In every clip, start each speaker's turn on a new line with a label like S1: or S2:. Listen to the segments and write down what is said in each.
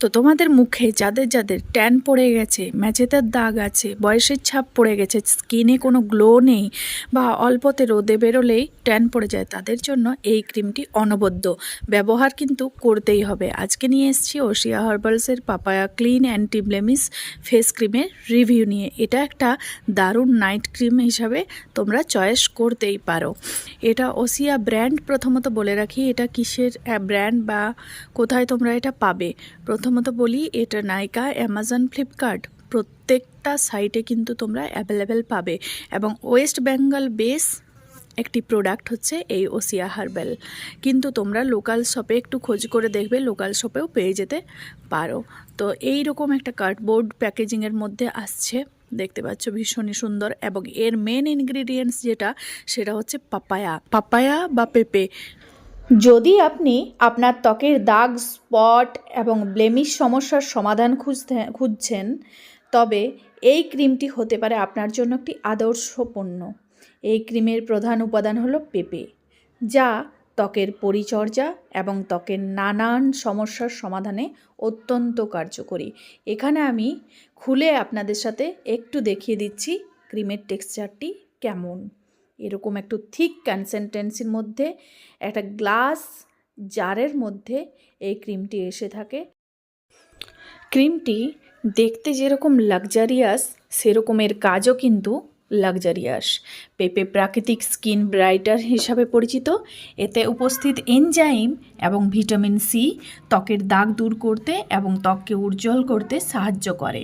S1: তো তোমাদের মুখে যাদের যাদের ট্যান পড়ে গেছে ম্যাচেতার দাগ আছে, বয়সের ছাপ পড়ে গেছে স্কিনে কোনো গ্লো নেই বা অল্পতে রোদে বেরোলেই ট্যান পড়ে যায়, তাদের জন্য এই ক্রিমটি অনবদ্য। ব্যবহার কিন্তু করতেই হবে। আজকে নিয়ে এসেছি Oshea হার্বালসের papaya clean anti blemish face ক্রিমের রিভিউ নিয়ে। এটা একটা দারুণ নাইট ক্রিম হিসাবে তোমরা চয়েস করতেই পারো। এটা ওসিয়া ব্র্যান্ড প্রথমত বলে রাখি, এটা কিসের ব্র্যান্ড বা কোথায় তোমরা এটা পাবে? প্রথমত বলি এটা নায়িকা অ্যামাজন ফ্লিপকার্ট প্রত্যেকটা সাইটে কিন্তু তোমরা অ্যাভেলেবেল পাবে। এবং ওয়েস্ট বেঙ্গল বেস একটি প্রোডাক্ট হচ্ছে এই ওসিয়া হার্বেল কিন্তু তোমরা লোকাল শপে একটু খোঁজ করে দেখবে লোকাল শপেও পেয়ে যেতে পারো। তো এই রকম একটা কার্ডবোর্ড প্যাকেজিংয়ের মধ্যে আসছে। দেখতে পাচ্ছ ভীষণই সুন্দর। এবং এর মেন ইনগ্রিডিয়েন্টস যেটা, সেটা হচ্ছে পাপায়া পাপায়া বা পেঁপে।
S2: যদি আপনি আপনার ত্বকের দাগ, স্পট এবং ব্লেমিশ সমস্যার সমাধান খুঁজতে, খুঁজছেন, তবে এই ক্রিমটি হতে পারে আপনার জন্য একটি আদর্শ পণ্য এই ক্রিমের প্রধান উপাদান হলো পেঁপে, যা ত্বকের পরিচর্যা এবং ত্বকের নানান সমস্যার সমাধানে অত্যন্ত কার্যকরী। এখানে আমি খুলে আপনাদের সাথে একটু দেখিয়ে দিচ্ছি ক্রিমের টেক্সচারটি কেমন। এরকম একটু থিক কনসিস্টেন্সির মধ্যে, একটা গ্লাস জারের মধ্যে এই ক্রিমটি এসে থাকে। ক্রিমটি দেখতে যেরকম লাক্সারিয়াস সেরকমের কাজও কিন্তু লাক্সারিয়াস পেপে প্রাকৃতিক স্কিন ব্রাইটার হিসাবে পরিচিত। এতে উপস্থিত এনজাইম এবং ভিটামিন সি ত্বকের দাগ দূর করতে এবং ত্বককে উজ্জ্বল করতে সাহায্য করে।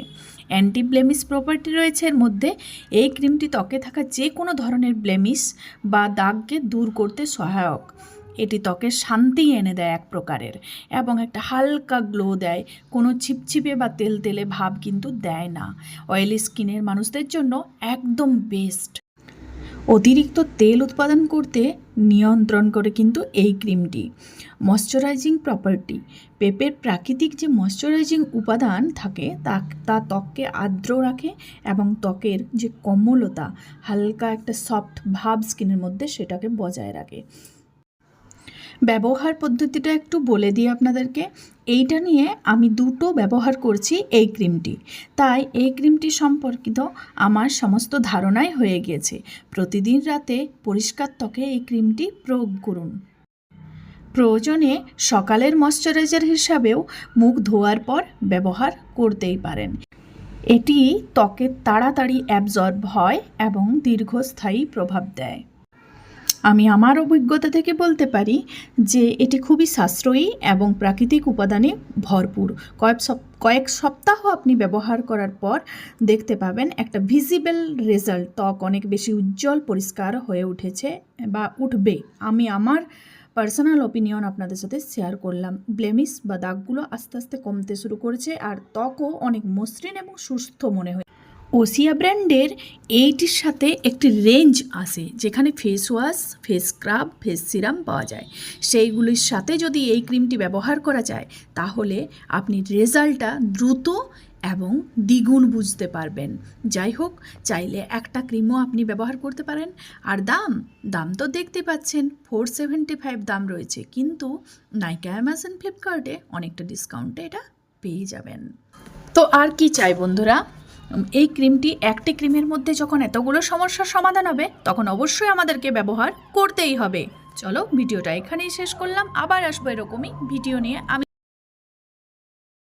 S2: অ্যান্টি ব্লেমিস প্রপার্টি রয়েছে এর মধ্যে। এই ক্রিমটি ত্বকে থাকা যে কোনো ধরনের ব্লেমিস বা দাগকে দূর করতে সহায়ক। এটি ত্বকে শান্তি এনে দেয় এক প্রকারের এবং একটা হালকা গ্লো দেয়। কোনো ছিপছিপে বা তেল তেলে ভাব কিন্তু দেয় না। অয়েলি স্কিনের মানুষদের জন্য একদম বেস্ট অতিরিক্ত তেল উৎপাদন করতে নিয়ন্ত্রণ করে কিন্তু এই ক্রিমটি। ময়শ্চারাইজিং প্রপার্টি, পেঁপের প্রাকৃতিক যে ময়শ্চারাইজিং উপাদান থাকে, তা তা ত্বককে আর্দ্র রাখে এবং ত্বকের যে কোমলতা, হালকা একটা সফট ভাব স্কিনের মধ্যে সেটাকে বজায় রাখে। ব্যবহার পদ্ধতিটা একটু বলে দিই আপনাদেরকে। এইটা নিয়ে আমি দুটো ব্যবহার করছি এই ক্রিমটি। তাই এই ক্রিমটি সম্পর্কিত আমার সমস্ত ধারণাই হয়ে গিয়েছে। প্রতিদিন রাতে পরিষ্কার ত্বকে এই ক্রিমটি প্রয়োগ করুন। প্রয়োজনে সকালের ময়শ্চারাইজার হিসাবেও মুখ ধোয়ার পর ব্যবহার করতেই পারেন। এটি ত্বকে তাড়াতাড়ি অ্যাবজর্ব হয় এবং দীর্ঘস্থায়ী প্রভাব দেয়। আমি আমার অভিজ্ঞতা থেকে বলতে পারি যে এটি খুবই সাশ্রয়ী এবং প্রাকৃতিক উপাদানে ভরপুর। কয়েক সপ, কয়েক সপ্তাহ আপনি ব্যবহার করার পর দেখতে পাবেন একটা ভিজিবল রেজাল্ট ত্বক অনেক বেশি উজ্জ্বল, পরিষ্কার হয়ে উঠেছে বা উঠবে। আমি আমার পার্সোনাল ওপিনিয়ন আপনাদের সাথে শেয়ার করলাম। ব্লেমিস বা দাগগুলো আস্তে আস্তে কমতে শুরু করেছে আর ত্বকও অনেক মসৃণ এবং সুস্থ মনে হয় ওসিয়া ব্র্যান্ডের এইটির সাথে একটি রেঞ্জ আসে, যেখানে face wash face scrub face serum পাওয়া যায়। সেইগুলির সাথে যদি এই ক্রিমটি ব্যবহার করা যায়, তাহলে আপনি রেজাল্টটা দ্রুত এবং দ্বিগুণ বুঝতে পারবেন। যাই হোক, চাইলে একটা ক্রিমও আপনি ব্যবহার করতে পারেন। আর দাম? দাম তো দেখতে পাচ্ছেন ফোর সেভেন্টি ফাইভ দাম রয়েছে, কিন্তু নাইকা অ্যামাজন ফ্লিপকার্টে অনেকটা ডিসকাউন্টে এটা পেয়ে যাবেন। তো আর কি চাই বন্ধুরা? এই ক্রিমটি একটি ক্রিমের মধ্যে যখন এতগুলো সমস্যার সমাধান হবে, তখন অবশ্যই আমাদেরকে ব্যবহার করতেই হবে। চলো, ভিডিওটা এখানেই শেষ করলাম। আবার আসব এরকমই ভিডিও নিয়ে। আমি